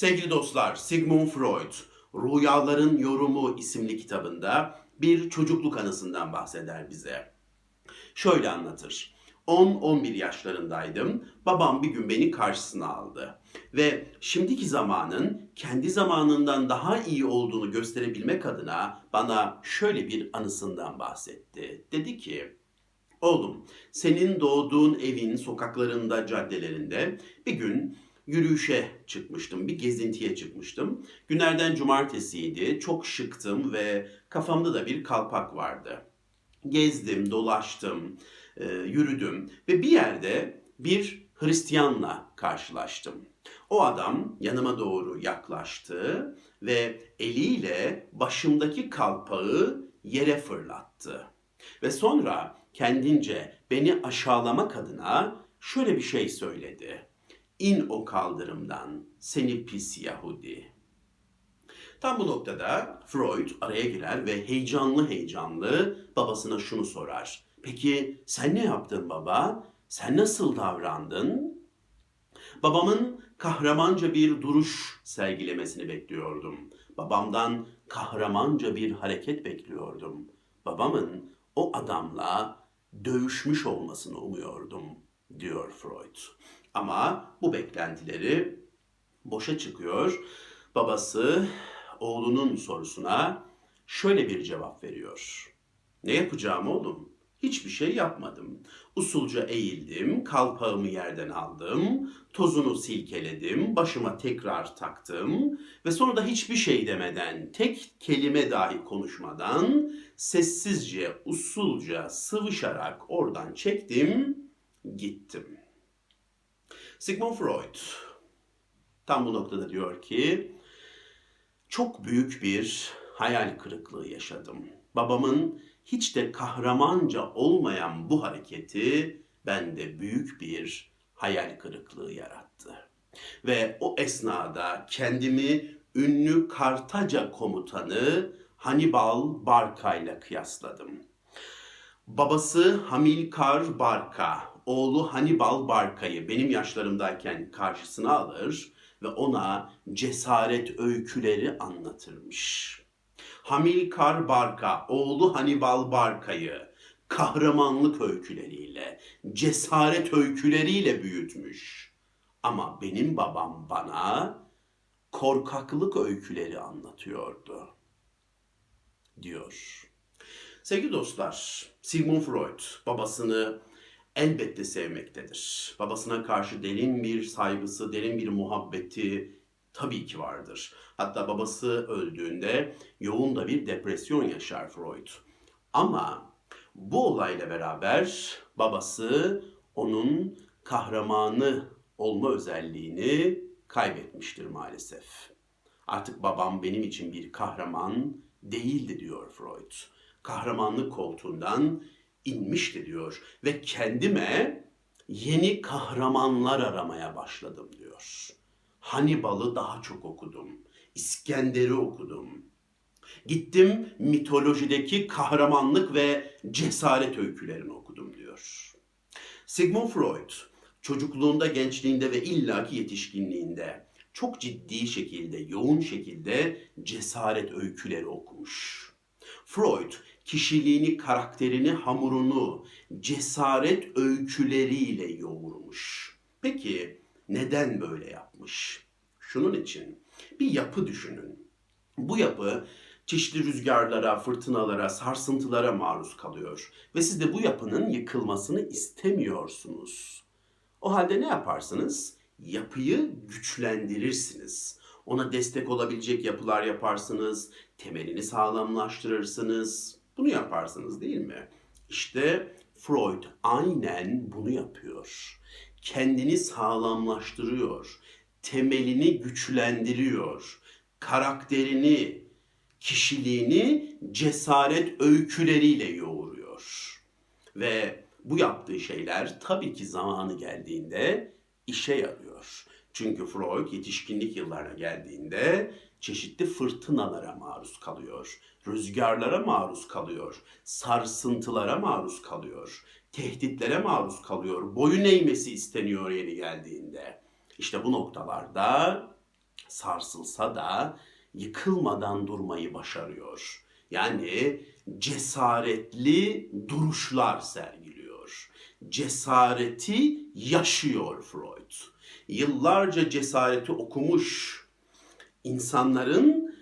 Sevgili dostlar, Sigmund Freud, Rüyaların Yorumu isimli kitabında bir çocukluk anısından bahseder bize. Şöyle anlatır. 10-11 yaşlarındaydım. Babam bir gün beni karşısına aldı. Ve şimdiki zamanın kendi zamanından daha iyi olduğunu gösterebilmek adına bana şöyle bir anısından bahsetti. Dedi ki, Oğlum, senin doğduğun evin sokaklarında, caddelerinde bir gün yürüyüşe çıkmıştım, bir gezintiye çıkmıştım. Günlerden cumartesiydi, çok şıktım ve kafamda da bir kalpak vardı. Gezdim, dolaştım, e, yürüdüm ve bir yerde bir Hristiyanla karşılaştım. O adam yanıma doğru yaklaştı ve eliyle başımdaki kalpağı yere fırlattı. Ve sonra kendince beni aşağılamak adına şöyle bir şey söyledi. İn o kaldırımdan seni pis Yahudi. Tam bu noktada Freud araya girer ve heyecanlı heyecanlı babasına şunu sorar. Peki sen ne yaptın baba? Sen nasıl davrandın? Babamın kahramanca bir duruş sergilemesini bekliyordum. Babamdan kahramanca bir hareket bekliyordum. Babamın o adamla dövüşmüş olmasını umuyordum, diyor Freud. Ama bu beklentileri boşa çıkıyor. Babası oğlunun sorusuna şöyle bir cevap veriyor. Ne yapacağım oğlum? Hiçbir şey yapmadım. Usulca eğildim, kalpağımı yerden aldım, tozunu silkeledim, başıma tekrar taktım ve sonra da hiçbir şey demeden, tek kelime dahi konuşmadan sessizce, usulca sıvışarak oradan çektim, gittim. Sigmund Freud tam bu noktada diyor ki çok büyük bir hayal kırıklığı yaşadım. Babamın hiç de kahramanca olmayan bu hareketi bende büyük bir hayal kırıklığı yarattı. Ve o esnada kendimi ünlü Kartaca komutanı Hannibal Barca ile kıyasladım. Babası Hamilkar Barca, oğlu Hannibal Barca'yı benim yaşlarımdayken karşısına alır ve ona cesaret öyküleri anlatırmış. Hamilkar Barca, oğlu Hannibal Barca'yı kahramanlık öyküleriyle, cesaret öyküleriyle büyütmüş. Ama benim babam bana korkaklık öyküleri anlatıyordu. Diyor. Sevgili dostlar, Sigmund Freud babasını elbette sevmektedir. Babasına karşı derin bir saygısı, derin bir muhabbeti tabii ki vardır. Hatta babası öldüğünde yoğun da bir depresyon yaşar Freud. Ama bu olayla beraber babası onun kahramanı olma özelliğini kaybetmiştir maalesef. Artık babam benim için bir kahraman değildi diyor Freud. Kahramanlık koltuğundan inmişti diyor ve kendime yeni kahramanlar aramaya başladım diyor. Hannibal'ı daha çok okudum. İskender'i okudum. Gittim mitolojideki kahramanlık ve cesaret öykülerini okudum diyor. Sigmund Freud çocukluğunda, gençliğinde ve illaki yetişkinliğinde çok ciddi şekilde, yoğun şekilde cesaret öyküleri okumuş. Freud kişiliğini, karakterini, hamurunu cesaret öyküleriyle yoğurmuş. Peki neden böyle yapmış? Şunun için bir yapı düşünün. Bu yapı çeşitli rüzgarlara, fırtınalara, sarsıntılara maruz kalıyor ve siz de bu yapının yıkılmasını istemiyorsunuz. O halde ne yaparsınız? Yapıyı güçlendirirsiniz. Ona destek olabilecek yapılar yaparsınız, temelini sağlamlaştırırsınız. Bunu yaparsınız değil mi? İşte Freud aynen bunu yapıyor. Kendini sağlamlaştırıyor, temelini güçlendiriyor, karakterini, kişiliğini cesaret öyküleriyle yoğuruyor. Ve bu yaptığı şeyler tabii ki zamanı geldiğinde işe yarıyor. Çünkü Freud yetişkinlik yıllarına geldiğinde çeşitli fırtınalara maruz kalıyor, rüzgarlara maruz kalıyor, sarsıntılara maruz kalıyor, tehditlere maruz kalıyor, boyun eğmesi isteniyor yeni geldiğinde. İşte bu noktalarda sarsılsa da yıkılmadan durmayı başarıyor. Yani cesaretli duruşlar sergiliyor. Cesareti yaşıyor Freud. Yıllarca cesareti okumuş insanların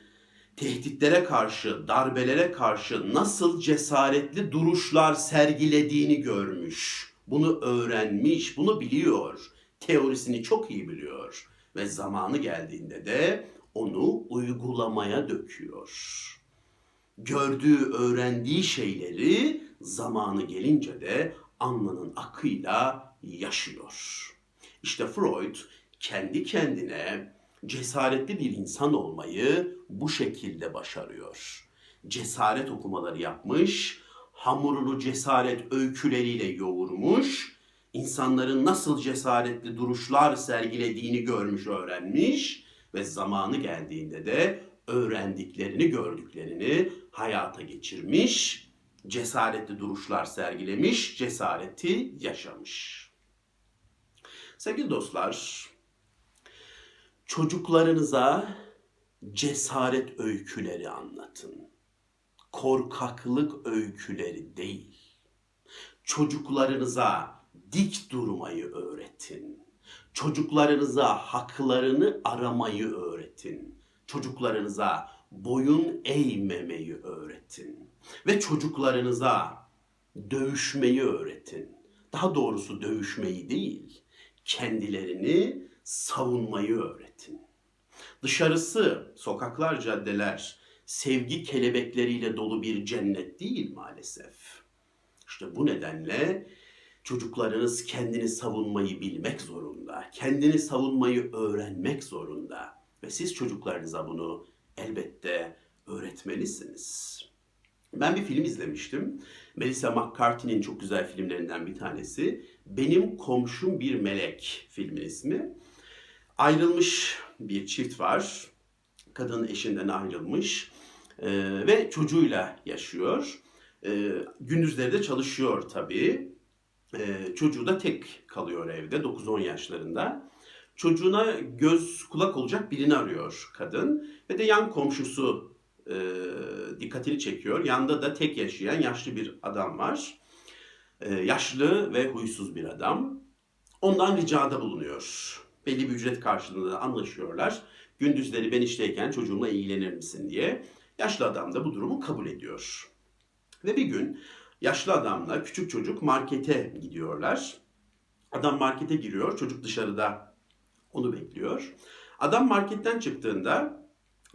tehditlere karşı, darbelere karşı nasıl cesaretli duruşlar sergilediğini görmüş. Bunu öğrenmiş, bunu biliyor. Teorisini çok iyi biliyor ve zamanı geldiğinde de onu uygulamaya döküyor. Gördüğü, öğrendiği şeyleri zamanı gelince de alnının akıyla yaşıyor. İşte Freud kendi kendine cesaretli bir insan olmayı bu şekilde başarıyor. Cesaret okumaları yapmış, hamurunu cesaret öyküleriyle yoğurmuş, insanların nasıl cesaretli duruşlar sergilediğini görmüş, öğrenmiş ve zamanı geldiğinde de öğrendiklerini, gördüklerini hayata geçirmiş, cesaretli duruşlar sergilemiş, cesareti yaşamış. Sevgili dostlar, çocuklarınıza cesaret öyküleri anlatın. Korkaklık öyküleri değil. Çocuklarınıza dik durmayı öğretin. Çocuklarınıza haklarını aramayı öğretin. Çocuklarınıza boyun eğmemeyi öğretin. Ve çocuklarınıza dövüşmeyi öğretin. Daha doğrusu dövüşmeyi değil, kendilerini savunmayı öğretin. Dışarısı, sokaklar, caddeler sevgi kelebekleriyle dolu bir cennet değil maalesef. İşte bu nedenle çocuklarınız kendini savunmayı bilmek zorunda. Kendini savunmayı öğrenmek zorunda. Ve siz çocuklarınıza bunu elbette öğretmelisiniz. Ben bir film izlemiştim. Melissa McCarthy'nin çok güzel filmlerinden bir tanesi. Benim Komşum Bir Melek filmin ismi. Ayrılmış bir çift var. Kadın eşinden ayrılmış e, ve çocuğuyla yaşıyor. E, gündüzleri de çalışıyor tabii. E, çocuğu da tek kalıyor evde 9-10 yaşlarında. Çocuğuna göz kulak olacak birini arıyor kadın ve de yan komşusu e, dikkatini çekiyor. Yanında da tek yaşayan yaşlı bir adam var. E, yaşlı ve huysuz bir adam. Ondan ricada bulunuyor belli bir ücret karşılığında anlaşıyorlar. Gündüzleri ben işteyken çocuğumla ilgilenir misin diye. Yaşlı adam da bu durumu kabul ediyor. Ve bir gün yaşlı adamla küçük çocuk markete gidiyorlar. Adam markete giriyor, çocuk dışarıda onu bekliyor. Adam marketten çıktığında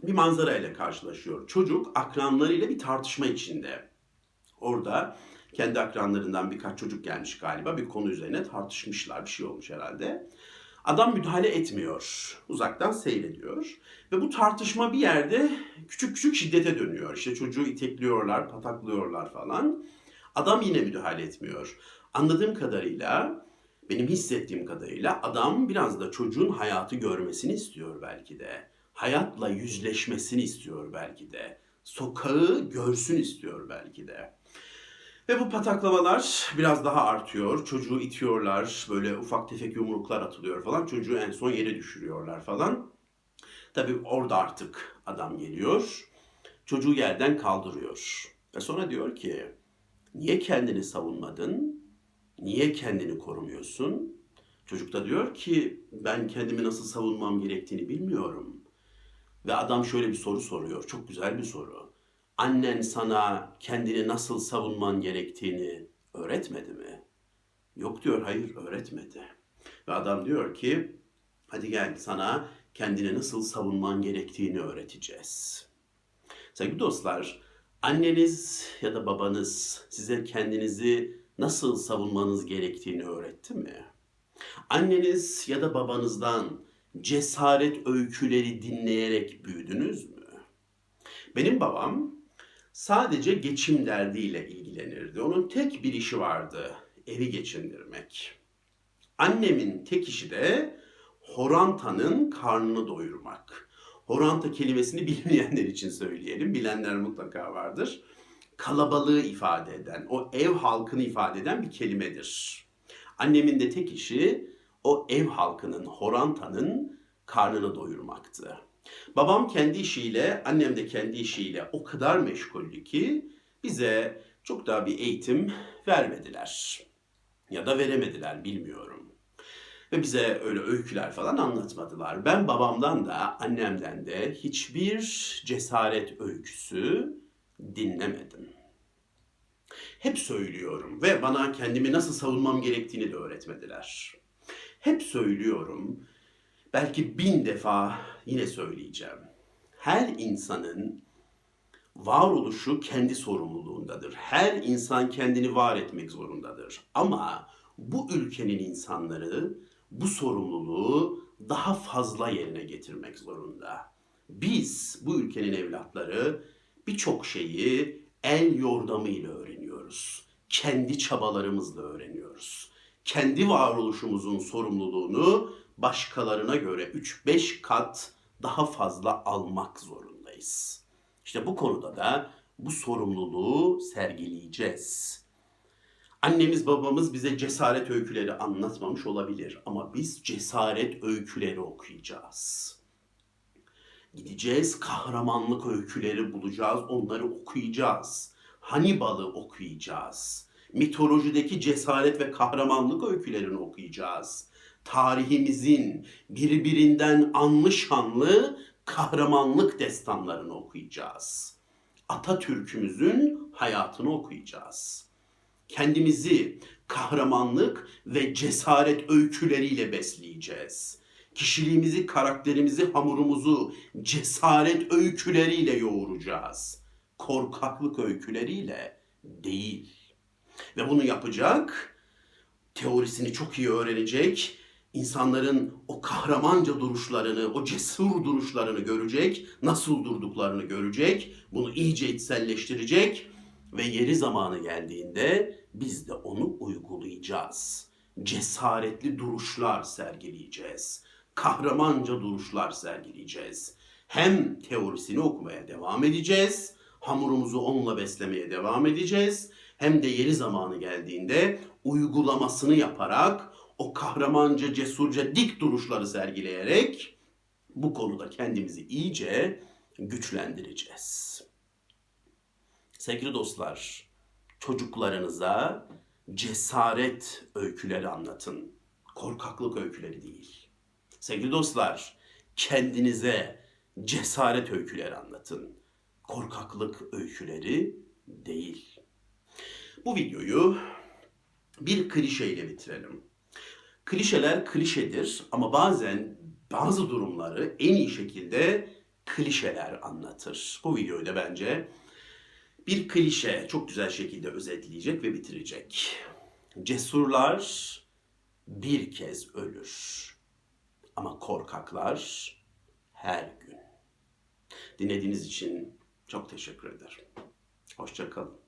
bir manzara ile karşılaşıyor. Çocuk akranlarıyla bir tartışma içinde. Orada kendi akranlarından birkaç çocuk gelmiş galiba bir konu üzerine tartışmışlar bir şey olmuş herhalde. Adam müdahale etmiyor. Uzaktan seyrediyor. Ve bu tartışma bir yerde küçük küçük şiddete dönüyor. İşte çocuğu itekliyorlar, pataklıyorlar falan. Adam yine müdahale etmiyor. Anladığım kadarıyla, benim hissettiğim kadarıyla adam biraz da çocuğun hayatı görmesini istiyor belki de. Hayatla yüzleşmesini istiyor belki de. Sokağı görsün istiyor belki de. Ve bu pataklamalar biraz daha artıyor. Çocuğu itiyorlar, böyle ufak tefek yumruklar atılıyor falan. Çocuğu en son yere düşürüyorlar falan. Tabii orada artık adam geliyor. Çocuğu yerden kaldırıyor. Ve sonra diyor ki, niye kendini savunmadın? Niye kendini korumuyorsun? Çocuk da diyor ki, ben kendimi nasıl savunmam gerektiğini bilmiyorum. Ve adam şöyle bir soru soruyor, çok güzel bir soru annen sana kendini nasıl savunman gerektiğini öğretmedi mi? Yok diyor, hayır öğretmedi. Ve adam diyor ki, hadi gel sana kendini nasıl savunman gerektiğini öğreteceğiz. Sevgili dostlar, anneniz ya da babanız size kendinizi nasıl savunmanız gerektiğini öğretti mi? Anneniz ya da babanızdan cesaret öyküleri dinleyerek büyüdünüz mü? Benim babam sadece geçim derdiyle ilgilenirdi. Onun tek bir işi vardı, evi geçindirmek. Annemin tek işi de horantanın karnını doyurmak. Horanta kelimesini bilmeyenler için söyleyelim, bilenler mutlaka vardır. Kalabalığı ifade eden, o ev halkını ifade eden bir kelimedir. Annemin de tek işi o ev halkının, horantanın karnını doyurmaktı. Babam kendi işiyle, annem de kendi işiyle o kadar meşguldü ki bize çok daha bir eğitim vermediler. Ya da veremediler bilmiyorum. Ve bize öyle öyküler falan anlatmadılar. Ben babamdan da annemden de hiçbir cesaret öyküsü dinlemedim. Hep söylüyorum ve bana kendimi nasıl savunmam gerektiğini de öğretmediler. Hep söylüyorum, belki bin defa yine söyleyeceğim. Her insanın varoluşu kendi sorumluluğundadır. Her insan kendini var etmek zorundadır. Ama bu ülkenin insanları bu sorumluluğu daha fazla yerine getirmek zorunda. Biz bu ülkenin evlatları birçok şeyi el yordamıyla öğreniyoruz. Kendi çabalarımızla öğreniyoruz. Kendi varoluşumuzun sorumluluğunu başkalarına göre 3-5 kat daha fazla almak zorundayız. İşte bu konuda da bu sorumluluğu sergileyeceğiz. Annemiz babamız bize cesaret öyküleri anlatmamış olabilir ama biz cesaret öyküleri okuyacağız. Gideceğiz kahramanlık öyküleri bulacağız, onları okuyacağız. Hannibal'ı okuyacağız. Mitolojideki cesaret ve kahramanlık öykülerini okuyacağız. Tarihimizin birbirinden anlı şanlı kahramanlık destanlarını okuyacağız. Atatürk'ümüzün hayatını okuyacağız. Kendimizi kahramanlık ve cesaret öyküleriyle besleyeceğiz. Kişiliğimizi, karakterimizi, hamurumuzu cesaret öyküleriyle yoğuracağız. Korkaklık öyküleriyle değil. Ve bunu yapacak, teorisini çok iyi öğrenecek, insanların o kahramanca duruşlarını, o cesur duruşlarını görecek, nasıl durduklarını görecek, bunu iyice içselleştirecek ve yeri zamanı geldiğinde biz de onu uygulayacağız. Cesaretli duruşlar sergileyeceğiz. Kahramanca duruşlar sergileyeceğiz. Hem teorisini okumaya devam edeceğiz, hamurumuzu onunla beslemeye devam edeceğiz. Hem de yeri zamanı geldiğinde uygulamasını yaparak o kahramanca, cesurca dik duruşları sergileyerek bu konuda kendimizi iyice güçlendireceğiz. Sevgili dostlar, çocuklarınıza cesaret öyküleri anlatın. Korkaklık öyküleri değil. Sevgili dostlar, kendinize cesaret öyküleri anlatın. Korkaklık öyküleri değil. Bu videoyu bir klişeyle bitirelim. Klişeler klişedir ama bazen bazı durumları en iyi şekilde klişeler anlatır. Bu videoyu da bence bir klişe çok güzel şekilde özetleyecek ve bitirecek. Cesurlar bir kez ölür. Ama korkaklar her gün. Dinlediğiniz için çok teşekkür ederim. Hoşçakalın.